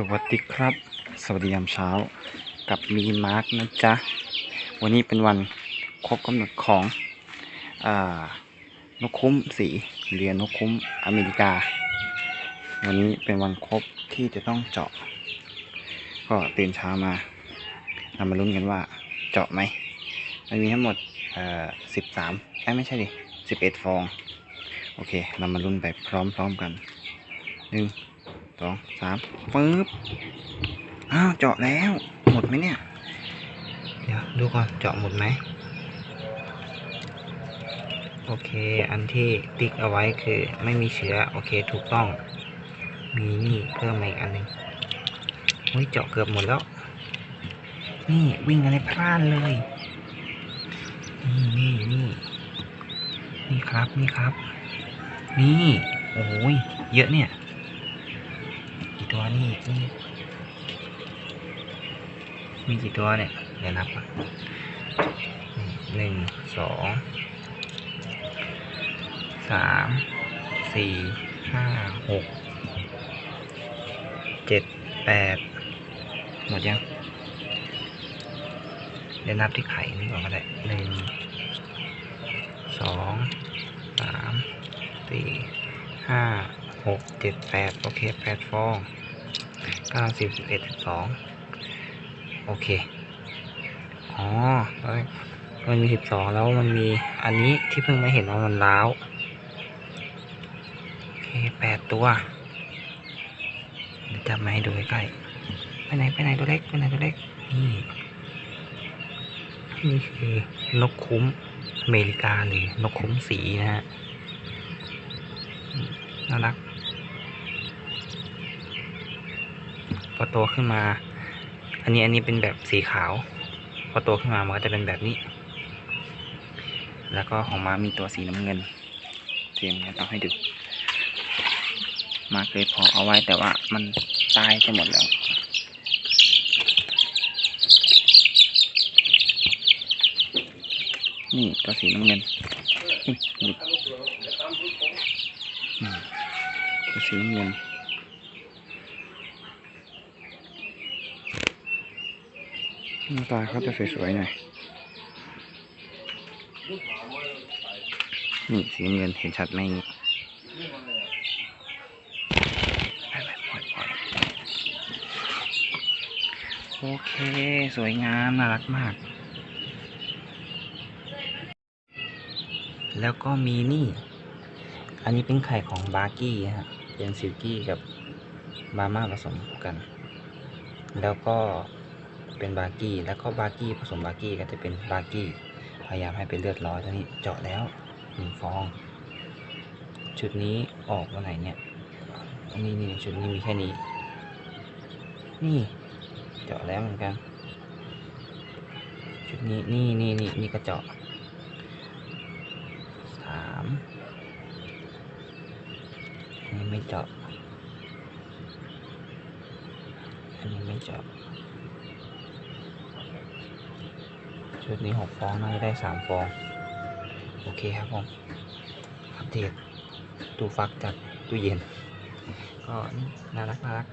สวัสดีครับ สวัสดียามเช้ากับมีมาร์กนะจ๊ะ วันนี้เป็นวันครบกำหนดของอนกคุ้มสีเรียนนกคุ้มอเมริกา วันนี้เป็นวันครบที่จะต้องเจาะ ก็ตื่นเช้ามาเรามาลุ้นกันว่าเจาะไหมมันมีทั้งหมดเอ่อสิบสามไม่ใช่ดิสิบเอ็ดฟอง โอเค เรามาลุ้นไปพร้อมๆกันหนึ่ง สองสามปึ๊บอ้าวเจาะแล้ว หมดไหมเนี่ย เดี๋ยวดูก่อนเจาะหมดไหมโอเค อันที่ติ๊กเอาไว้คือไม่มีเชื้อ โอเค ถูกต้อง มีนี่เพิ่มมาอีกอันหนึ่งเฮ้ยเจาะเกือบหมดแล้ว นี่วิ่งอะไรพลาดเลย นี่นี่นี่นี่ครับ นี่ครับ นี่ โอ้ย เยอะเนี่ย กี่ตัวนี่นี่มีกี่ตัวเนี่ยเดี๋ยวนับก่อนหนึ่งสองสามสี่ห้าหกเจ็ดแปดหมดยังเดี๋ยวนับที่ไข่นี่ก่อนก็ได้หนึ่งสองสามสี่ห้า หกเจ็ดแปดโอเคแปดฟองเก้าสิบสิบเอ็ดสิบสองโอเค อ๋อแล้วมันมีสิบสองแล้วมันมีอันนี้ที่เพิ่งมาเห็นว่ามันล้าวโอเคแปดตัวเดี๋ยวจับมาให้ดูใกล้ๆไปไหนไปไหนตัวเล็กไปไหนตัวเล็กนี่นี่คือนกคุ้มอเมริกาหรือนกคุ้มสีนะฮะน่ารัก พอโตขึ้นมา อันนี้อันนี้เป็นแบบสีขาว พอโตขึ้นมามันก็จะเป็นแบบนี้ แล้วก็ของม้ามีตัวสีน้ำเงินเทียมเนี่ยต้องให้ดูมาเคยพอเอาไว้แต่ว่ามันตายจะหมดแล้วนี่ตัวสีน้ำเงินอุ๊ยหลุดอืมตัวสีน้ำเงิน หน้าตาเขาจะสวยๆหน่อยนี่สีเงินเห็นชัดไหมนี่โอเค สวยงาม น่ารักมาก แล้วก็มีนี่ อันนี้เป็นไข่ของบาร์กี้ฮะ เป็นซิลกี้กับบาร์มาผสมกัน แล้วก็ เป็นบาร์กี้ แล้วก็บาร์กี้ผสมบาร์กี้ก็จะเป็นบาร์กี้ พยายามให้เป็นเลือดร้อยตัวนี้เจาะแล้วหนึ่งฟอง ชุดนี้ออกวันไหนเนี่ยนี่นี่ชุดนี้มีแค่นี้ นี่เจาะแล้วเหมือนกัน ชุดนี้นี่นี่นี่นี่ก็เจาะสามอันนี้ไม่เจาะอันนี้ไม่เจาะ ชุดนี้หกฟองน่าจะได้สามฟอง โอเคครับผมอัปเดตตู้ฟักจากตู้เย็น ก็นี่น่ารักน่ารัก